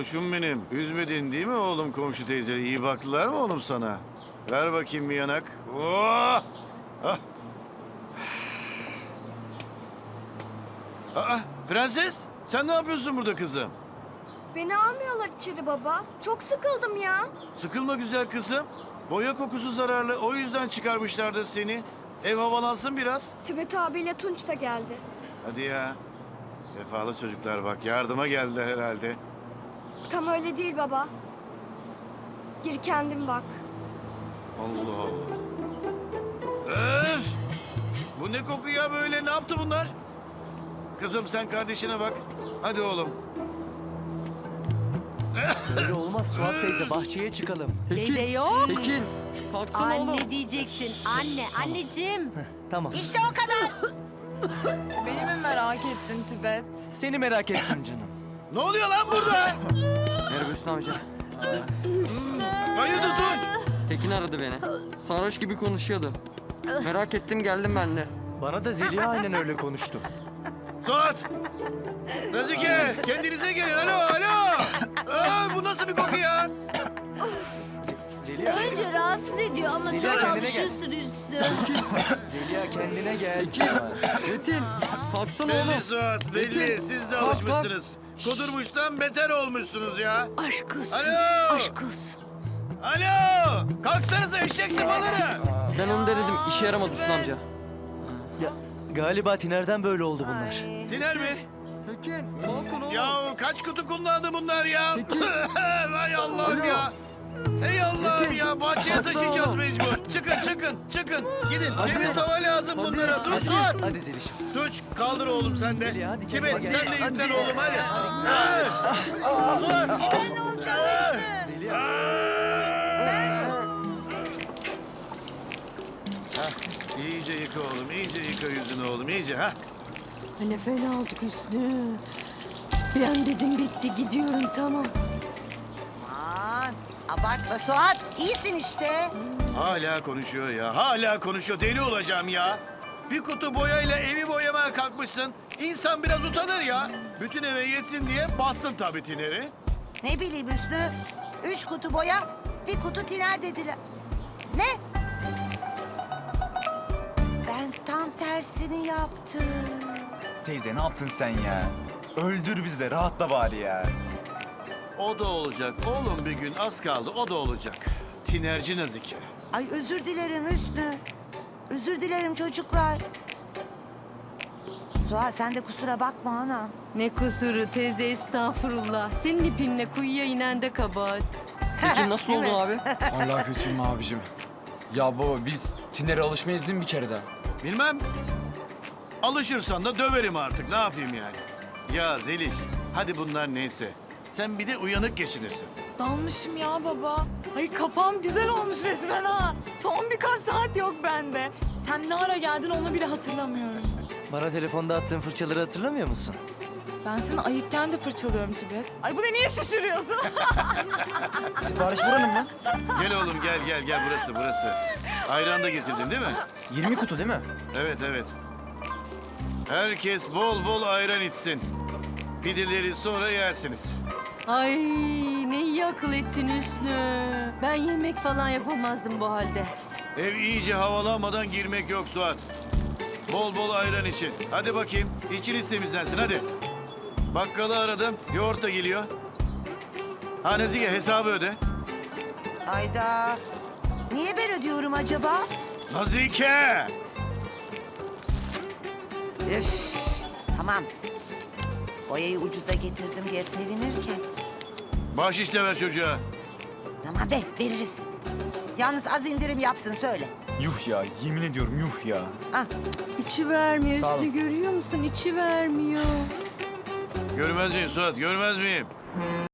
Oğluşum benim. Üzmedin değil mi oğlum komşu teyze? İyi baktılar mı oğlum sana? Ver bakayım bir yanak. Oh! Ah! Aa, prenses sen ne yapıyorsun burada kızım? Beni almıyorlar içeri baba. Çok sıkıldım ya. Sıkılma güzel kızım. Boya kokusu zararlı o yüzden çıkarmışlardır seni. Ev havalansın biraz. Tibet abiyle Tunç da geldi. Hadi ya. Vefalı çocuklar bak yardıma geldiler herhalde. Tam öyle değil baba. Gir kendin bak. Allah Allah. Öf! Bu ne koku ya böyle? Ne yaptı bunlar? Kızım sen kardeşine bak. Hadi oğlum. Öyle olmaz Suat teyze bahçeye çıkalım. Teyze yok. Tekin. Kalksana oğlum. Anne diyeceksin. Anne, anneciğim. Tamam. İşte o kadar. Beni mi merak ettin Tibet? Seni merak ettim canım. Ne oluyor lan burada? Merhaba Hüsnü amca. Hayırdır Tunç? Tekin aradı beni. Sarhoş gibi konuşuyordu. Merak ettim geldim ben de. Bana da Zeliha aynen öyle konuştu. Suat! Nazike! Kendinize gelin. Alo, alo! Aa, bu nasıl bir koku ya? Zeliha, Önce rahatsız ediyor ama Zeliha sonra kendine gel. alışırsın üstüne. Zeliha kendine gel. Metin. Kalksana Belli oğlum. Suat, belli. Siz de Kalk, alışmışsınız. Kudurmuştan beter olmuşsunuz ya. Aşk olsun. Alo! Aşk olsun. Alo! Kalksanıza eşek sıpaları! Ben onu denedim. işe yaramadı Hüsnü amca. Ya, galiba Tiner'den böyle oldu bunlar. Diner mi? Tekin. Kalkın oğlum. Ya kaç kutu kullandı bunlar ya? Peki. Vay Allah'ım ya. Ey Allah'ım Peki. ya bahçeye taşıyacağız. Çıkın çıkın çıkın. Gidin Hadi. temiz hava lazım Hadi. bunlara. Dur Hadi. Suat. Hadi Zeliş'im. Tuç kaldır oğlum sen de. Zeliha, hadi Tibet kendine sen de yüklen oğlum hadi. Ha. Suat. Ben ne olacağım Hüsnü? Zeliha. İyice yıka oğlum, iyice yıka yüzünü oğlum, iyice ha. Ne fena olduk Hüsnü. Bir an dedim bitti gidiyorum tamam. Abartma Suat. İyisin işte. Hala konuşuyor ya, hala konuşuyor. Deli olacağım ya. Bir kutu boyayla evi boyamaya kalkmışsın. İnsan biraz utanır ya. Bütün eve yetsin diye bastım tabii tineri. Ne bileyim Hüsnü. Üç kutu boya, bir kutu tiner dediler. Ne? Ben tam tersini yaptım. Teyze ne yaptın sen ya? Öldür biz de rahatla bari ya. O da olacak. Oğlum bir gün az kaldı, o da olacak. Tinerci Nazike. Ay özür dilerim Hüsnü. Özür dilerim çocuklar. Suat sen de kusura bakma anam. Ne kusuru teyze estağfurullah. Senin ipinle kuyuya inen de kabahat. Tekin nasıl mi? abi? Allah kötüyüm abicim. Ya baba biz Tiner'e alışmayız değil mi bir kere daha? Bilmem. Alışırsan da döverim artık. Ne yapayım yani? Ya Zeliş, hadi bunlar neyse. Sen bir de uyanık geçinirsin. Dalmışım ya baba. Ay kafam güzel olmuş resmen ha. Son birkaç saat yok bende. Sen ne ara geldin onu bile hatırlamıyorum. Bana telefonda attığın fırçaları hatırlamıyor musun? Ben seni ayıkken de fırçalıyorum Tibet. Ay bu ne niye şaşırıyorsun? Sipariş buranın mı? Gel oğlum gel gel gel burası burası. Ayran da getirdin değil mi? 20 kutu değil mi? Evet evet. Herkes bol bol ayran içsin. Pideleri sonra yersiniz. Ay ne iyi akıl ettin Hüsnü. Ben yemek falan yapamazdım bu halde. Ev iyice havalanmadan girmek yok Suat. Bol bol ayran için. Hadi bakayım. İçiniz temizlensin hadi. Bakkalı aradım. Yoğurt da geliyor. Ha Nezike hesabı öde. Hayda. Niye ben ödüyorum acaba? Nazike! Üf. Tamam. Boyayı ucuza getirdim diye sevinirken. Bahşiş de ver çocuğa. Tamam be veririz. Yalnız az indirim yapsın söyle. Yuh ya yemin ediyorum yuh ya. Ah, İçi vermiyor Sağ olun. Hüsnü görüyor musun? İçi vermiyor. Görmez miyim Suat? Görmez miyim?